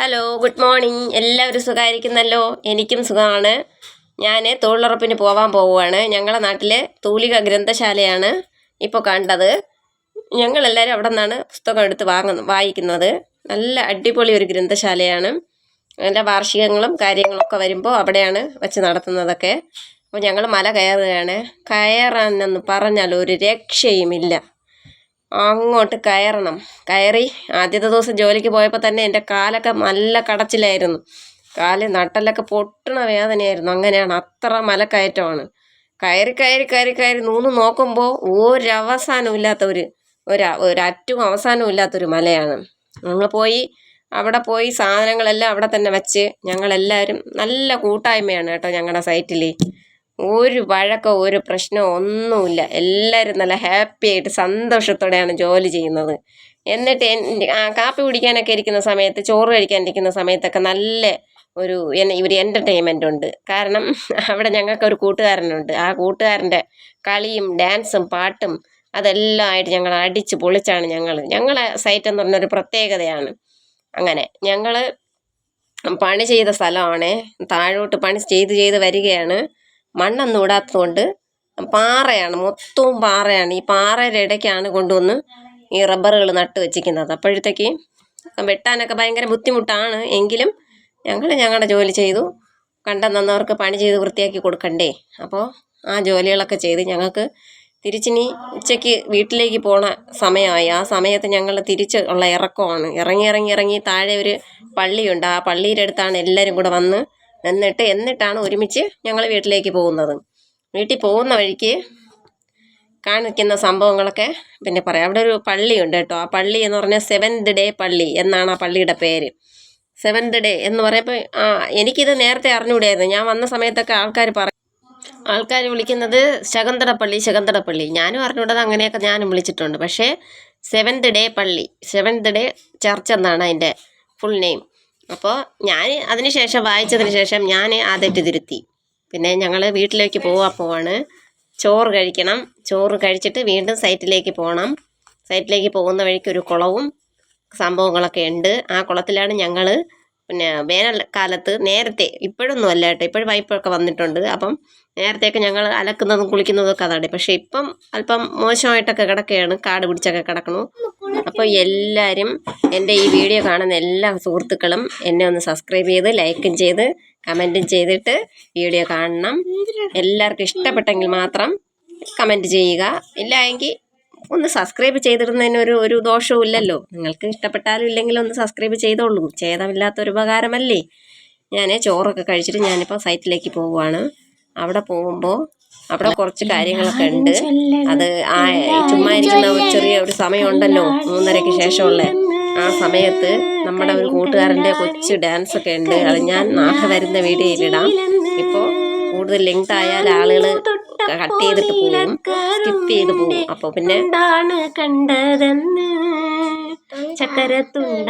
Hello good morning എല്ലാവരും സുഖമായിരിക്കുന്നല്ലോ? എനിക്കും സുഖമാണ്. ഞാൻ തൊഴിലുറപ്പിന് പോവാൻ പോവുകയാണ്. ഞങ്ങളുടെ നാട്ടിൽ തൂലിക ഗ്രന്ഥശാലയാണ് ഇപ്പോൾ കണ്ടത്. ഞങ്ങളെല്ലാവരും അവിടെ നിന്നാണ് പുസ്തകം എടുത്ത് വാങ്ങുന്നത് വായിക്കുന്നത്. നല്ല അടിപൊളി ഒരു ഗ്രന്ഥശാലയാണ്. അതിന്റെ വാർഷികങ്ങളും കാര്യങ്ങളൊക്കെ വരുമ്പോൾ അവിടെയാണ് വെച്ച് നടത്തുന്നതൊക്കെ. അപ്പോൾ ഞങ്ങൾ മല കയറുകയാണ്. കയറാനെന്ന് പറഞ്ഞാൽ ഒരു രക്ഷയുമില്ല. അങ്ങോട്ട് കയറണം. കയറി ആദ്യത്തെ ദിവസം ജോലിക്ക് പോയപ്പോൾ തന്നെ എന്റെ കാലൊക്കെ നല്ല കടച്ചിലായിരുന്നു. കാൽ നട്ടലൊക്കെ പൊട്ടണ വേദനയായിരുന്നു. അങ്ങനെയാണ് അത്ര മലക്കയറ്റമാണ്. കയറി കയറി കയറി കയറി നൂന്ന് നോക്കുമ്പോൾ ഒരവസാനം ഇല്ലാത്ത ഒരു ഒരു ഒരറ്റും അവസാനവും ഇല്ലാത്തൊരു മലയാണ്. ഞങ്ങൾ പോയി അവിടെ പോയി സാധനങ്ങളെല്ലാം അവിടെ തന്നെ വെച്ച് ഞങ്ങളെല്ലാവരും നല്ല കൂട്ടായ്മയാണ് കേട്ടോ ഞങ്ങളുടെ സൈറ്റിൽ ഒരു വഴക്കോ ഒരു പ്രശ്നമോ ഒന്നുമില്ല. എല്ലാവരും നല്ല ഹാപ്പി ആയിട്ട് സന്തോഷത്തോടെയാണ് ജോലി ചെയ്യുന്നത്. എന്നിട്ട് കാപ്പി കുടിക്കാനൊക്കെ ഇരിക്കുന്ന സമയത്ത് ചോറ് കഴിക്കാൻ ഇരിക്കുന്ന സമയത്തൊക്കെ നല്ല ഒരു ഇവർ എന്റർടൈൻമെന്റ് ഉണ്ട്. കാരണം അവിടെ ഞങ്ങൾക്ക് ഒരു കൂട്ടുകാരനുണ്ട്. ആ കൂട്ടുകാരന്റെ കളിയും ഡാൻസും പാട്ടും അതെല്ലാം ആയിട്ട് ഞങ്ങൾ അടിച്ച് പൊളിച്ചാണ് ഞങ്ങൾ ഞങ്ങളെ സൈറ്റ് എന്ന് പറഞ്ഞൊരു പ്രത്യേകതയാണ്. അങ്ങനെ ഞങ്ങൾ പണി ചെയ്ത സ്ഥലമാണ്. താഴോട്ട് പണി ചെയ്ത് ചെയ്ത് വരികയാണ്. മണ്ണൊന്നും ഇടാത്തതുകൊണ്ട് പാറയാണ് മൊത്തവും പാറയാണ്. ഈ പാറയുടെ ഇടയ്ക്കാണ് കൊണ്ടുവന്ന് ഈ റബ്ബറുകൾ നട്ട് വെച്ചിരിക്കുന്നത്. അപ്പോഴത്തേക്ക് വെട്ടാനൊക്കെ ഭയങ്കര ബുദ്ധിമുട്ടാണ്. എങ്കിലും ഞങ്ങൾ ഞങ്ങളുടെ ജോലി ചെയ്തു. കണ്ടെന്നവർക്ക് പണി ചെയ്ത് വൃത്തിയാക്കി കൊടുക്കണ്ടേ? അപ്പോൾ ആ ജോലികളൊക്കെ ചെയ്ത് ഞങ്ങൾക്ക് തിരിച്ചിനി ഉച്ചയ്ക്ക് വീട്ടിലേക്ക് പോണ സമയമായി. ആ സമയത്ത് ഞങ്ങൾ തിരിച്ച് ഉള്ള ഇറക്കമാണ്. ഇറങ്ങി ഇറങ്ങി ഇറങ്ങി താഴെ ഒരു പള്ളിയുണ്ട്. ആ പള്ളിയുടെ അടുത്താണ് എല്ലാവരും കൂടെ വന്ന് എന്നിട്ട് എന്നിട്ടാണ് ഒരുമിച്ച് ഞങ്ങൾ വീട്ടിലേക്ക് പോകുന്നത്. വീട്ടിൽ പോകുന്ന വഴിക്ക് കാണിക്കുന്ന സംഭവങ്ങളൊക്കെ പിന്നെ പറയാം. അവിടെ ഒരു പള്ളിയുണ്ട് കേട്ടോ. ആ പള്ളി എന്ന് പറഞ്ഞാൽ സെവൻത് ഡേ പള്ളി എന്നാണ് ആ പള്ളിയുടെ പേര്. സെവൻത് ഡേ എന്ന് പറയുമ്പോൾ ആ എനിക്കിത് നേരത്തെ അറിഞ്ഞുകൂടായിരുന്നു. ഞാൻ വന്ന സമയത്തൊക്കെ ആൾക്കാർ പറ ആൾക്കാർ വിളിക്കുന്നത് ശകന്തടപ്പള്ളി ശകന്തടപ്പള്ളി ഞാനും അറിഞ്ഞുകൂടാതെ അങ്ങനെയൊക്കെ ഞാനും വിളിച്ചിട്ടുണ്ട്. പക്ഷേ സെവൻത് ഡേ പള്ളി സെവൻത് ഡേ ചർച്ച് എന്നാണ് അതിന്റെ ഫുൾ നെയിം അപ്പോൾ ഞാൻ അതിന് ശേഷം വായിച്ചതിന് ശേഷം ഞാൻ ആ തെറ്റ് തിരുത്തി പിന്നെ ഞങ്ങൾ വീട്ടിലേക്ക് പോകാൻ പോവാണ്. ചോറ് കഴിക്കണം. ചോറ് കഴിച്ചിട്ട് വീണ്ടും സൈറ്റിലേക്ക് പോകണം സൈറ്റിലേക്ക് പോകുന്ന വഴിക്ക് ഒരു കുളവും സംഭവങ്ങളൊക്കെ ഉണ്ട്. ആ കുളത്തിലാണ് ഞങ്ങൾ പിന്നെ വേനൽക്കാലത്ത് നേരത്തെ ഇപ്പോഴൊന്നും അല്ല കേട്ടോ. ഇപ്പോഴും പൈപ്പൊക്കെ വന്നിട്ടുണ്ട്. അപ്പം നേരത്തെയൊക്കെ ഞങ്ങൾ അലക്കുന്നതും കുളിക്കുന്നതും ഒക്കെ അതാണ്. പക്ഷേ ഇപ്പം അല്പം മോശമായിട്ടൊക്കെ കിടക്കുകയാണ്. കാട് പിടിച്ചൊക്കെ കിടക്കണു അപ്പോൾ എല്ലാവരും എന്റെ ഈ വീഡിയോ കാണുന്ന എല്ലാ സുഹൃത്തുക്കളും എന്നെ ഒന്ന് സബ്സ്ക്രൈബ് ചെയ്ത് ലൈക്കും ചെയ്ത് കമന്റും ചെയ്തിട്ട് വീഡിയോ കാണണം. എല്ലാവർക്കും ഇഷ്ടപ്പെട്ടെങ്കിൽ മാത്രം കമന്റ് ചെയ്യുക. ഇല്ല എങ്കിൽ ഒന്ന് സബ്സ്ക്രൈബ് ചെയ്തിരുന്നതിന് ഒരു ഒരു ദോഷവും ഇല്ലല്ലോ. നിങ്ങൾക്ക് ഇഷ്ടപ്പെട്ടാലും ഇല്ലെങ്കിലും ഒന്ന് സബ്സ്ക്രൈബ് ചെയ്തോളൂ. ഛേദമില്ലാത്തൊരു ഉപകാരമല്ലേ? ഞാൻ ചോറൊക്കെ കഴിച്ചിട്ട് ഞാനിപ്പോൾ സൈറ്റിലേക്ക് പോവുകയാണ് അവിടെ പോകുമ്പോൾ അവിടെ കുറച്ച് കാര്യങ്ങളൊക്കെ ഉണ്ട്. അത് ആ ചുമ്മാ ഇരിക്കുന്ന ഒരു ചെറിയ ഒരു സമയമുണ്ടല്ലോ. മൂന്നരയ്ക്ക് ശേഷമുള്ള ആ സമയത്ത് നമ്മുടെ ഒരു കൂട്ടുകാരന്റെ കൊച്ചു ഡാൻസ് ഒക്കെ ഉണ്ട്. അത് ഞാൻ നാളെ വരുന്ന വീഡിയോയിലിടാം ഇപ്പോൾ കൂടുതൽ ലെങ്ത് ആയാൽ ആളുകൾ കട്ട് ചെയ്തിട്ട് പോകും സ്കിപ്പ് ചെയ്ത് പോകും അപ്പോൾ പിന്നെ കണ്ടതെന്ന്? ചക്കരത്തുണ്ട